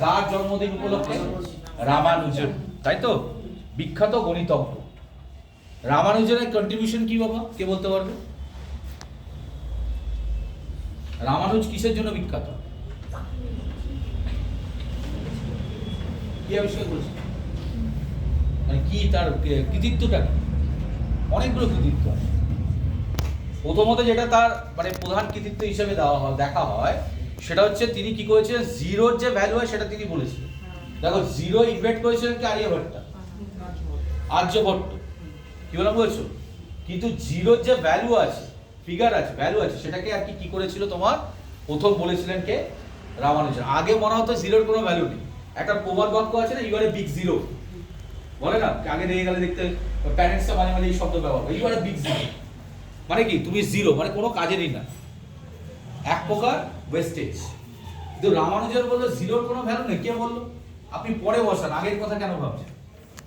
কার জন্মদিন উপলক্ষে? রামানুজন। তাই তো? বিখ্যাত গণিতজ্ঞ। রামানুজনের কন্ট্রিবিউশন কি বাবা? কে বলতে পারবে? রামানুজ কিসের জন্য বিখ্যাত? কি মানে তার কৃতিত্বটা কি? অনেকগুলো কৃতিত্ব প্রথমত যেটা তার মানে প্রধান কৃতিত্ব হিসেবে দেওয়া হয়, দেখা হয় সেটা হচ্ছে তিনি কি করেছিলেন? জিরোর যে ভ্যালু হয় সেটা তিনি বলেছিলেন। দেখো জিরো ইনভেন্ট করেছিলেন কি আর্যভট্টা? আর্যভট্ট। কি বললাম, বলছো? কিন্তু জিরোর যে ভ্যালু আছে ফিগার আছে ভ্যালু আছে, সেটাকে আর কি কি করেছিল তোমার? প্রথম বলেছিলেন কে? রামানুজন। আগে মনে হতো জিরোর কোনো ভ্যালু নেই। একটা প্রবাদ বাক্য আছে না you are a big zero বলে না? আগে রেগে গেলে দেখতে প্যারেন্টসটা মাঝে মাঝে এই শব্দ ব্যবহার করে। You are a big zero মানে কি? তুমি জিরো মানে কোনো কাজেরই না। এক প্রকার ওয়েস্টেজ কিন্তু রামানুজন বলল জিরোর কোনো ভ্যালু নেই। কে বলল? আপনি পরে বসান আগের কথা কেন ভাবছেন?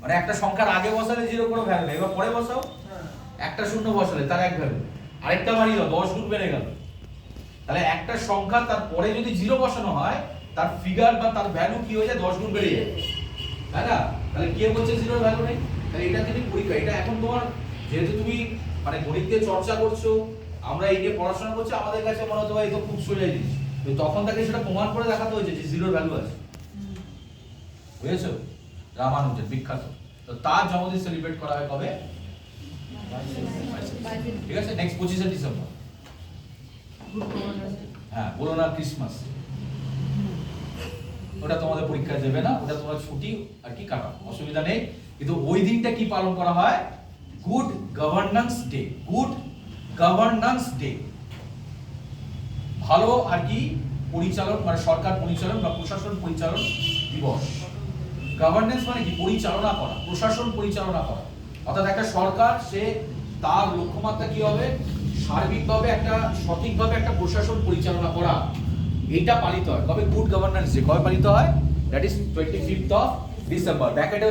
মানে একটা সংখ্যার আগে বসালে জিরো কোনো ভ্যালু নেই। এবার পরে বসাও। একটা শূন্য বসালে তার এক ভ্যালু আরেকটা বাড়িয়ে দাও দশ গুণ বেড়ে গেল। তাহলে একটা সংখ্যা তার পরে যদি জিরো বসানো হয় তার ফিগার বা তার ভ্যালু কি হয়ে যায়? দশ গুণ বেড়ে যায়। তাই না? তাহলে কে বলছে জিরোর ভ্যালু নেই? তাহলে এটা তুমি পরীক্ষা। এটা এখন তোমার যেহেতু তুমি মানে গণিত দিয়ে চর্চা করছ আমরা এই নিয়ে পড়াশোনা করছি, আমাদের কাছে মনে হতো এই তো খুব সোজা জিনিস তখন তাকে সেটা প্রমাণ করে দেখাতে হয়েছে যে জিরোর ভ্যালু আছে। বুঝেছ? রামানুজন বিখ্যাত। তো তার জন্মদিন সেলিব্রেট করা হয় কবে? ঠিক আছে? নেক্সট পঁচিশে ডিসেম্বর। হ্যাঁ বলো না ক্রিসমাস। ওটা তোমাদের পরীক্ষা দেবে না, ওটা তোমার ছুটি আর কি কাটাও, অসুবিধা নেই। কিন্তু ওই দিনটা কি পালন করা হয়? Good governance day good governance day ভালো আর কি পরিচালন মানে সরকার পরিচালন বা প্রশাসন পরিচালন দিবস। গভর্নেন্স মানে কি? পরিচালনা করা, প্রশাসন পরিচালনা করা। অর্থাৎ একটা সরকার, সে তার লক্ষ্যমাত্রা কি হবে? সার্বিকভাবে একটা, সঠিকভাবে একটা প্রশাসন পরিচালনা করা। এটা পালিত হয়। কবে? গুড গভর্নেন্স ডে কবে পালিত হয়? That is twenty fifth of December ব্যাকেটে